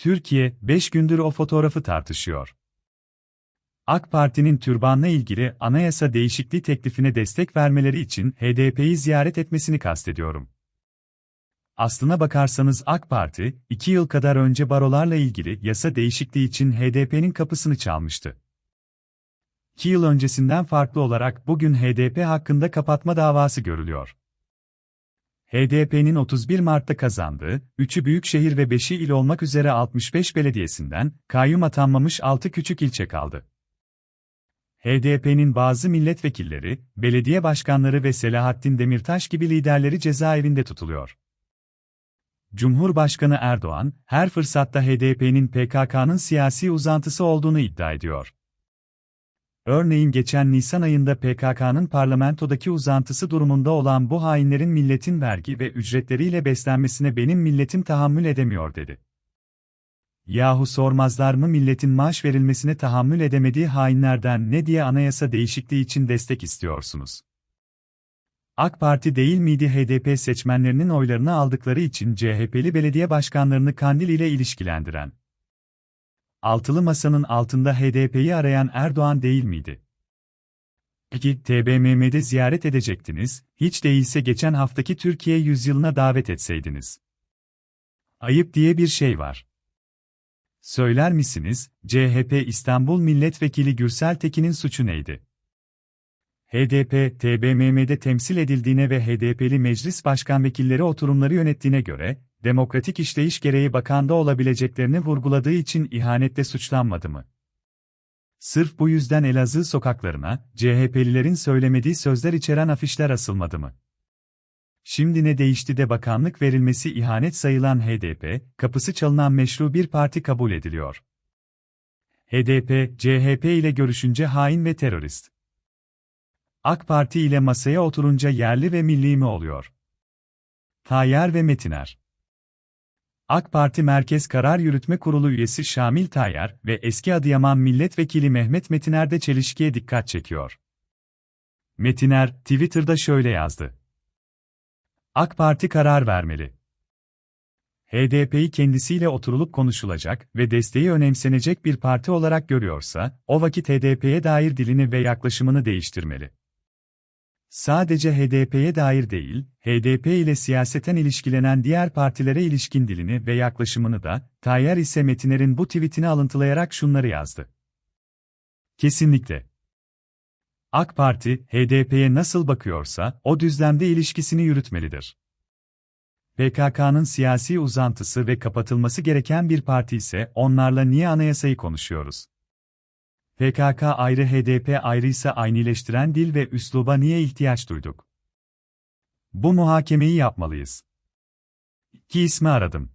Türkiye, 5 gündür o fotoğrafı tartışıyor. AK Parti'nin türbanla ilgili anayasa değişikliği teklifine destek vermeleri için HDP'yi ziyaret etmesini kastediyorum. Aslına bakarsanız AK Parti, 2 yıl kadar önce barolarla ilgili yasa değişikliği için HDP'nin kapısını çalmıştı. 2 yıl öncesinden farklı olarak bugün HDP hakkında kapatma davası görülüyor. HDP'nin 31 Mart'ta kazandığı, 3'ü büyükşehir ve 5'i il olmak üzere 65 belediyesinden, kayyum atanmamış 6 küçük ilçe kaldı. HDP'nin bazı milletvekilleri, belediye başkanları ve Selahattin Demirtaş gibi liderleri cezaevinde tutuluyor. Cumhurbaşkanı Erdoğan, her fırsatta HDP'nin PKK'nın siyasi uzantısı olduğunu iddia ediyor. Örneğin geçen Nisan ayında PKK'nın parlamentodaki uzantısı durumunda olan bu hainlerin milletin vergi ve ücretleriyle beslenmesine benim milletim tahammül edemiyor dedi. Yahu sormazlar mı milletin maaş verilmesine tahammül edemediği hainlerden ne diye anayasa değişikliği için destek istiyorsunuz? AK Parti değil miydi HDP seçmenlerinin oylarını aldıkları için CHP'li belediye başkanlarını Kandil ile ilişkilendiren? Altılı masanın altında HDP'yi arayan Erdoğan değil miydi? Peki TBMM'de ziyaret edecektiniz, hiç değilse geçen haftaki Türkiye yüzyılına davet etseydiniz. Ayıp diye bir şey var. Söyler misiniz, CHP İstanbul Milletvekili Gürsel Tekin'in suçu neydi? HDP, TBMM'de temsil edildiğine ve HDP'li meclis başkan vekilleri oturumları yönettiğine göre, demokratik işleyiş gereği bakanda olabileceklerini vurguladığı için ihanetle suçlanmadı mı? Sırf bu yüzden Elazığ sokaklarına, CHP'lilerin söylemediği sözler içeren afişler asılmadı mı? Şimdi ne değişti de bakanlık verilmesi ihanet sayılan HDP, kapısı çalınan meşru bir parti kabul ediliyor. HDP, CHP ile görüşünce hain ve terörist. AK Parti ile masaya oturunca yerli ve milli mi oluyor? Tayyar ve Metiner AK Parti Merkez Karar Yürütme Kurulu üyesi Şamil Tayyar ve eski Adıyaman Milletvekili Mehmet Metiner de çelişkiye dikkat çekiyor. Metiner, Twitter'da şöyle yazdı. AK Parti karar vermeli. HDP'yi kendisiyle oturulup konuşulacak ve desteği önemsenecek bir parti olarak görüyorsa, o vakit HDP'ye dair dilini ve yaklaşımını değiştirmeli. Sadece HDP'ye dair değil, HDP ile siyaseten ilişkilenen diğer partilere ilişkin dilini ve yaklaşımını da, Tayyar ise Metiner'in bu tweetini alıntılayarak şunları yazdı. Kesinlikle. AK Parti, HDP'ye nasıl bakıyorsa, o düzlemde ilişkisini yürütmelidir. PKK'nın siyasi uzantısı ve kapatılması gereken bir parti ise onlarla niye anayasayı konuşuyoruz? PKK ayrı HDP ayrıysa aynıleştiren dil ve üsluba niye ihtiyaç duyduk? Bu muhakemeyi yapmalıyız. İki ismi aradım.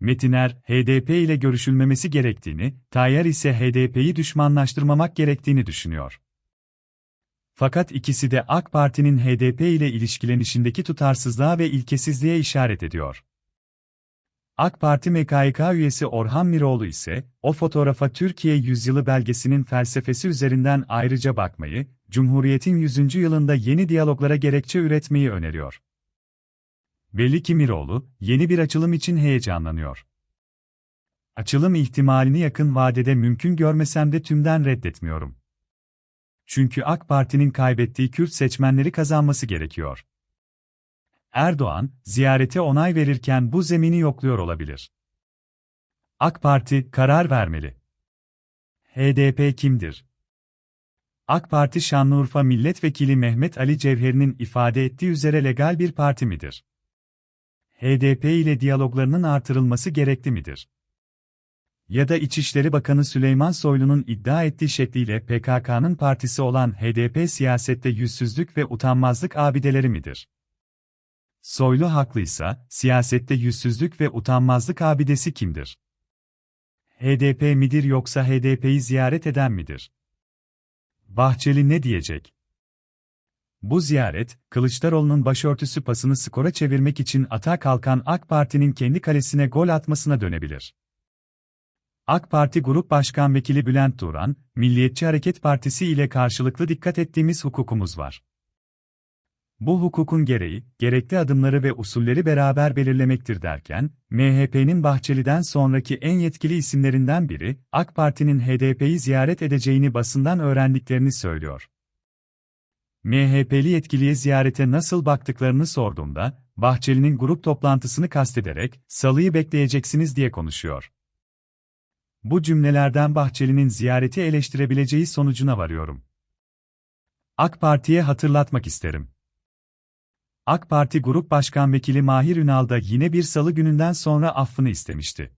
Metiner, HDP ile görüşülmemesi gerektiğini, Tayyar ise HDP'yi düşmanlaştırmamak gerektiğini düşünüyor. Fakat ikisi de AK Parti'nin HDP ile ilişkilenişindeki tutarsızlığa ve ilkesizliğe işaret ediyor. AK Parti MKYK üyesi Orhan Miroğlu ise, o fotoğrafa Türkiye Yüzyılı belgesinin felsefesi üzerinden ayrıca bakmayı, Cumhuriyet'in 100. yılında yeni diyaloglara gerekçe üretmeyi öneriyor. Belli ki Miroğlu, yeni bir açılım için heyecanlanıyor. Açılım ihtimalini yakın vadede mümkün görmesem de tümden reddetmiyorum. Çünkü AK Parti'nin kaybettiği Kürt seçmenleri kazanması gerekiyor. Erdoğan, ziyarete onay verirken bu zemini yokluyor olabilir. AK Parti karar vermeli. HDP kimdir? AK Parti Şanlıurfa Milletvekili Mehmet Ali Cevher'in ifade ettiği üzere legal bir parti midir? HDP ile diyaloglarının artırılması gerekli midir? Ya da İçişleri Bakanı Süleyman Soylu'nun iddia ettiği şekliyle PKK'nın partisi olan HDP siyasette yüzsüzlük ve utanmazlık abideleri midir? Soylu haklıysa, siyasette yüzsüzlük ve utanmazlık abidesi kimdir? HDP midir yoksa HDP'yi ziyaret eden midir? Bahçeli ne diyecek? Bu ziyaret, Kılıçdaroğlu'nun başörtüsü pasını skora çevirmek için atağa kalkan AK Parti'nin kendi kalesine gol atmasına dönebilir. AK Parti Grup Başkan Vekili Bülent Turan, Milliyetçi Hareket Partisi ile karşılıklı dikkat ettiğimiz hukukumuz var. Bu hukukun gereği, gerekli adımları ve usulleri beraber belirlemektir derken, MHP'nin Bahçeli'den sonraki en yetkili isimlerinden biri, AK Parti'nin HDP'yi ziyaret edeceğini basından öğrendiklerini söylüyor. MHP'li yetkiliye ziyarete nasıl baktıklarını sorduğumda, Bahçeli'nin grup toplantısını kastederek, salıyı bekleyeceksiniz diye konuşuyor. Bu cümlelerden Bahçeli'nin ziyareti eleştirebileceği sonucuna varıyorum. AK Parti'ye hatırlatmak isterim. AK Parti Grup Başkan Vekili Mahir Ünal da yine bir salı gününden sonra affını istemişti.